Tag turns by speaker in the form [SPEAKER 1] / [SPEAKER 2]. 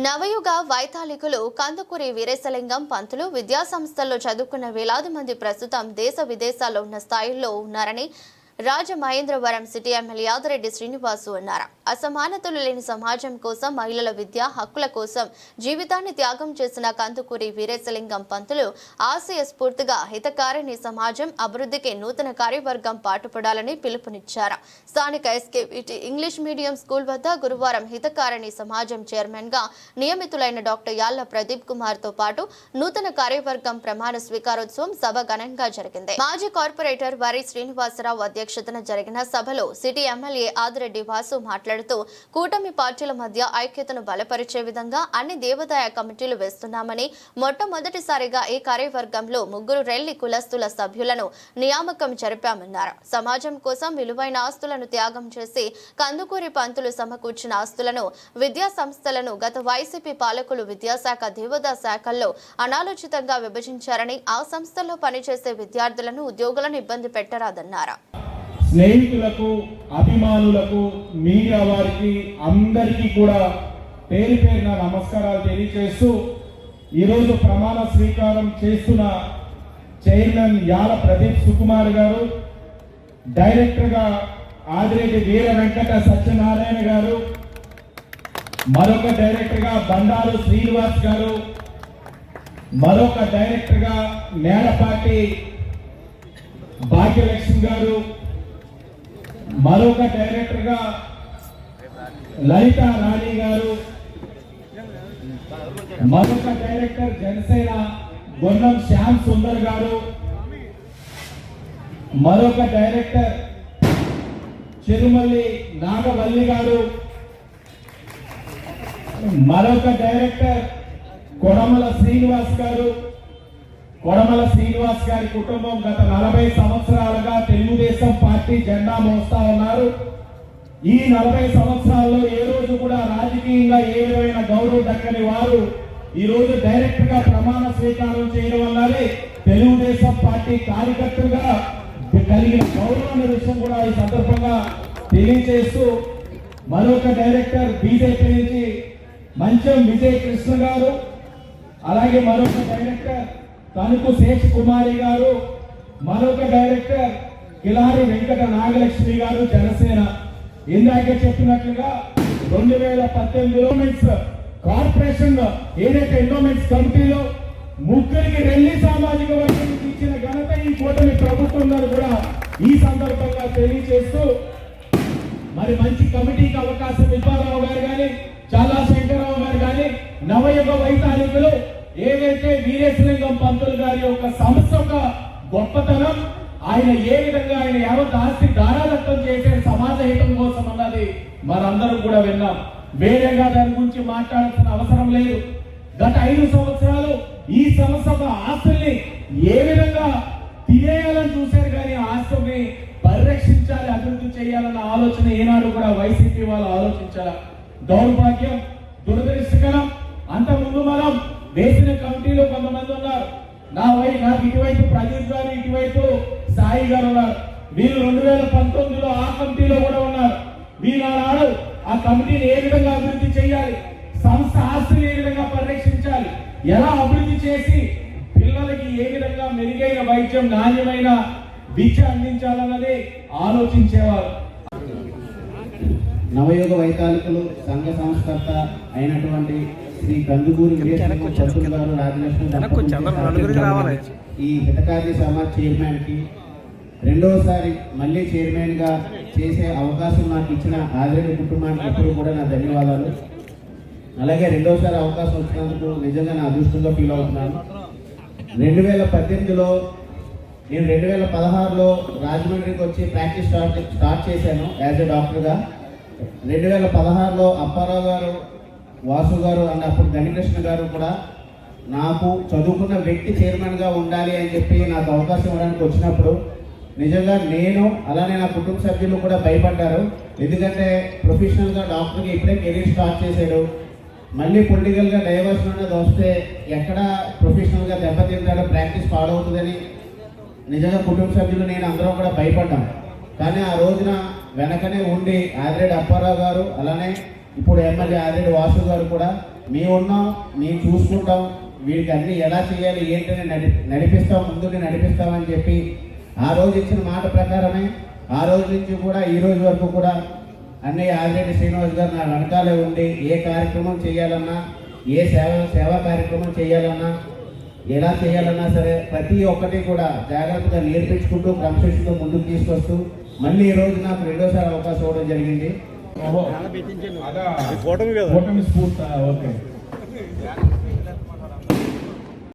[SPEAKER 1] నవయుగ వైతాళికులు కందుకూరి వీరేశలింగం పంతులు విద్యాసంస్థల్లో చదువుకున్న వేలాది మంది ప్రస్తుతం దేశ విదేశాల్లో ఉన్న స్థాయిల్లో ఉన్నారని రాజమహేంద్రవరం సిటీ ఎమ్మెల్యే యాదరెడ్డి శ్రీనివాసు అన్నారు. అసమానతలు లేని సమాజం కోసం మహిళల విద్య హక్కుల కోసం జీవితాన్ని త్యాగం చేసిన కందుకూరి వీరేశలింగం పంతులు ఆశయ స్ఫూర్తిగా హితకారిణి సమాజం అభివృద్ధికి నూతన కార్యవర్గం పాటుపడాలని పిలుపునిచ్చారు. స్థానిక ఎస్కేవిటి ఇంగ్లీష్ మీడియం స్కూల్ వద్ద గురువారం హితకారిణి సమాజం చైర్మన్గా నియమితులైన డాక్టర్ యాళ్ళ ప్రదీప్ కుమార్తో పాటు నూతన కార్యవర్గం ప్రమాణ స్వీకారోత్సవం సభ ఘనంగా జరిగింది. మాజీ కార్పొరేటర్ వరి శ్రీనివాసరావు అధ్యక్ష అధ్యక్షతన జరిగిన సభలో సిటీ ఎమ్మెల్యే ఆదిరెడ్డి వాసు మాట్లాడుతూ కూటమి పార్టీల మధ్య ఐక్యతను బలపరిచే విధంగా అన్ని దేవాదాయ కమిటీలు వేస్తున్నామని మొట్టమొదటిసారిగా ఈ కార్యవర్గంలో ముగ్గురు రెల్లి కులస్తుల సభ్యులను నియామకం జరిపామన్నారు. సమాజం కోసం విలువైన ఆస్తులను త్యాగం చేసి కందుకూరి పంతులు సమకూర్చిన ఆస్తులను విద్యా సంస్థలను గత వైసీపీ పాలకులు విద్యాశాఖ దేవదా శాఖల్లో అనాలోచితంగా విభజించారని ఆ సంస్థల్లో పనిచేసే విద్యార్థులను ఉద్యోగులను ఇబ్బంది పెట్టరాదన్నారు.
[SPEAKER 2] స్నేహితులకు అభిమానులకు మీడియా వారికి అందరికీ కూడా పేరు పేరున నమస్కారాలు తెలియజేస్తూ ఈరోజు ప్రమాణ స్వీకారం చేస్తున్న చైర్మన్ యాల ప్రదీప్ సుకుమార్ గారు డైరెక్టర్గా ఆదిరెడ్డి వీర వెంకట సత్యనారాయణ గారు మరొక డైరెక్టర్గా బండారు శ్రీనివాస్ గారు మరొక డైరెక్టర్గా మేడపాటి భాగ్యలక్ష్మి గారు మరొక డైరెక్టర్గా లలిత రాణి గారు మరొక డైరెక్టర్ జనసేన గొన్నం శ్యామ్ సుందర్ గారు మరొక డైరెక్టర్ చిరుమల్లి నాగవల్లి గారు మరొక డైరెక్టర్ కొడమల శ్రీనివాస్ గారు కొడమల శ్రీనివాస్ గారి కుటుంబం గత నలభై సంవత్సరాలుగా తెలుగుదేశం పార్టీ జెండా మోస్తా ఉన్నారు. ఈ నలభై సంవత్సరాల్లో ఏ రోజు కూడా రాజకీయంగా ఏ విధమైన గౌరవం దక్కని వారు ఈ రోజు డైరెక్ట్గా ప్రమాణ స్వీకారం చేయడం వల్లనే తెలుగుదేశం పార్టీ కార్యకర్తలుగా కలిగిన గౌరవం అనే విషయం కూడా ఈ సందర్భంగా తెలియజేస్తూ మరొక డైరెక్టర్ బీజేపీ నుంచి మంచం విజయ్ కృష్ణ గారు అలాగే మరొక డైరెక్టర్ తణుకు శేష్ కుమారి గారు మరొక డైరెక్టర్ కిలారి వెంకట నాగలక్ష్మి గారు జనసేన. ఇందాక చెప్పినట్లుగా రెండు వేల పద్దెనిమిది కార్పొరేషన్ ఏదైతే ఎండోమెంట్స్ కమిటీలో ముగ్గురికి రెల్లి సామాజిక వర్గానికి ఇచ్చిన ఘనత ఈ కూటమి ప్రభుత్వం కూడా ఈ సందర్భంగా తెలియజేస్తూ మరి మంచి కమిటీ అవకాశం వీరేశలింగం పంతులు గారి యొక్క సంస్థ యొక్క గొప్పతనం. ఆయన ఏ విధంగా ఆయన యావత్ ఆస్తి దారాదత్తం చేసే సమాజ హితం కోసం అన్నది మనందరం కూడా విన్నాం. వేరేగా దాని గురించి మాట్లాడాల్సిన అవసరం లేదు. గత ఐదు సంవత్సరాలు ఈ సంస్థ ఆస్తుల్ని ఏ విధంగా తినేయాలని చూశారు కానీ ఆస్తుల్ని పరిరక్షించాలి అభివృద్ధి చేయాలన్న ఆలోచన ఏనాడు కూడా వైసీపీ వాళ్ళు ఆలోచించాల. దౌర్భాగ్యం దురదృష్టకరం అంతకుముందు మనం వేసిన కమిటీలో కొంతమంది ఉన్నారు. నా వై నాకు ఇటువైపు ప్రదీప్ గారు ఇటువైపు సాయి గారు ఉన్నారు. వీళ్ళు రెండు వేల పంతొమ్మిదిలో ఆ కమిటీలో కూడా ఉన్నారు. వీళ్ళు ఆనాడు ఆ కమిటీని ఏ విధంగా అభివృద్ధి చేయాలి? సంస్థ ఆస్తిని ఏ విధంగా పరిరక్షించాలి? ఎలా అభివృద్ధి చేసి పిల్లలకి ఏ విధంగా మెరుగైన వైద్యం నాణ్యమైన విద్య అందించాలన్నది ఆలోచించేవారు.
[SPEAKER 3] నవయుగ వైతాళికులు సంఘ సంస్కర్త అయినటువంటి శ్రీ కందుకూరి పంతులు గారు రాజలక్ష్మి ఈ హితకార్య సమాజ్ చైర్మన్కి రెండోసారి మళ్ళీ చైర్మన్గా చేసే అవకాశం నాకు ఇచ్చిన ఆదిరెడ్డి కుటుంబానికి ఎప్పుడు కూడా నా ధన్యవాదాలు. అలాగే రెండోసారి అవకాశం వచ్చినందుకు నిజంగా నా అదృష్టంగా ఫీల్ అవుతున్నాను. రెండు వేల పద్దెనిమిదిలో నేను రెండు వేల పదహారులో రాజమండ్రికి వచ్చి ప్రాక్టీస్ స్టార్ట్ స్టార్ట్ చేశాను యాజ్ ఎ డాక్టర్గా. రెండు వేల పదహారులో అప్పారావు గారు వాసు గారు అన్నప్పుడు గణికృష్ణ గారు కూడా నాకు చదువుకున్న వ్యక్తి చైర్మన్గా ఉండాలి అని చెప్పి నాకు అవకాశం ఇవ్వడానికి వచ్చినప్పుడు నిజంగా నేను అలానే నా కుటుంబ సభ్యులు కూడా భయపడ్డారు. ఎందుకంటే ప్రొఫెషనల్గా డాక్టర్కి ఇప్పుడే కెరీర్ స్టార్ట్ చేశాడు. మళ్ళీ పొలిటికల్గా డైవర్షన్ అనేది వస్తే ఎక్కడ ప్రొఫెషనల్గా దెబ్బతింటాడో ప్రాక్టీస్ పాడవుతుందని నిజంగా కుటుంబ సభ్యులు నేను అందరం కూడా భయపడ్డాం. కానీ ఆ రోజున వెనకనే ఉండి ఆదిరెడ్డి అప్పారావు గారు అలానే ఇప్పుడు ఎమ్మెల్యే ఆల్రెడీ వాసు గారు కూడా మేము ఉన్నాం మేము చూసుకుంటాం వీడికి అన్ని ఎలా చేయాలి ఏంటని నడి నడిపిస్తాం ముందుకు నడిపిస్తామని చెప్పి ఆ రోజు ఇచ్చిన మాట ప్రకారమే ఆ రోజు నుంచి కూడా ఈ రోజు వరకు కూడా అన్నీ ఆల్రెడీ శ్రీనివాస్ గారు నా వెనకాలే ఉండి ఏ కార్యక్రమం చేయాలన్నా ఏ సేవ సేవా కార్యక్రమం చేయాలన్నా ఎలా చేయాలన్నా సరే ప్రతి ఒక్కటి కూడా జాగ్రత్తగా నేర్పించుకుంటూ క్రమశిక్షణతో ముందుకు తీసుకొస్తూ మళ్ళీ ఈ రోజు నాకు రెండోసారి అవకాశం ఇవ్వడం జరిగింది.
[SPEAKER 2] ఓహో. అదా.
[SPEAKER 4] కూటమి కదా.
[SPEAKER 2] ఓటమి స్ఫూర్తి ఓకే.